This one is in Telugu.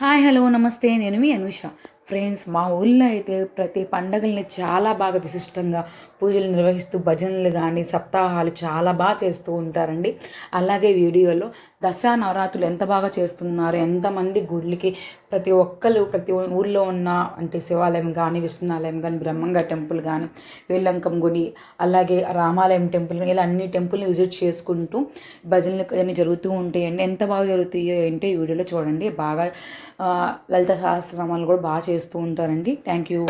హాయ్ హలో నమస్తే. నేను మీ అనుష. ఫ్రెండ్స్ మా ఊళ్ళో అయితే ప్రతి పండగల్ని చాలా బాగా విశిష్టంగా పూజలు నిర్వహిస్తూ భజనలు కానీ సప్తాహాలు చాలా బాగా చేస్తూ ఉంటారండి. అలాగే వీడియోలో దసరా నవరాత్రులు ఎంత బాగా చేస్తున్నారు ఎంతమంది గుళ్ళకి ప్రతి ఒక్కరు ప్రతి ఊర్లో ఉన్న అంటే శివాలయం కానీ విష్ణునాలయం కానీ బ్రహ్మంగా టెంపుల్ కానీ వేలంకం గుడి అలాగే రామాలయం టెంపుల్ ఇలా అన్ని టెంపుల్ని విజిట్ చేసుకుంటూ భజనలు అన్నీ జరుగుతూ ఉంటాయండి. ఎంత బాగా జరుగుతాయో ఏంటో ఈ వీడియోలో చూడండి. బాగా లలిత సహస్రనామాలు కూడా బాగా చేస్తూ ఉంటారండి. Thank you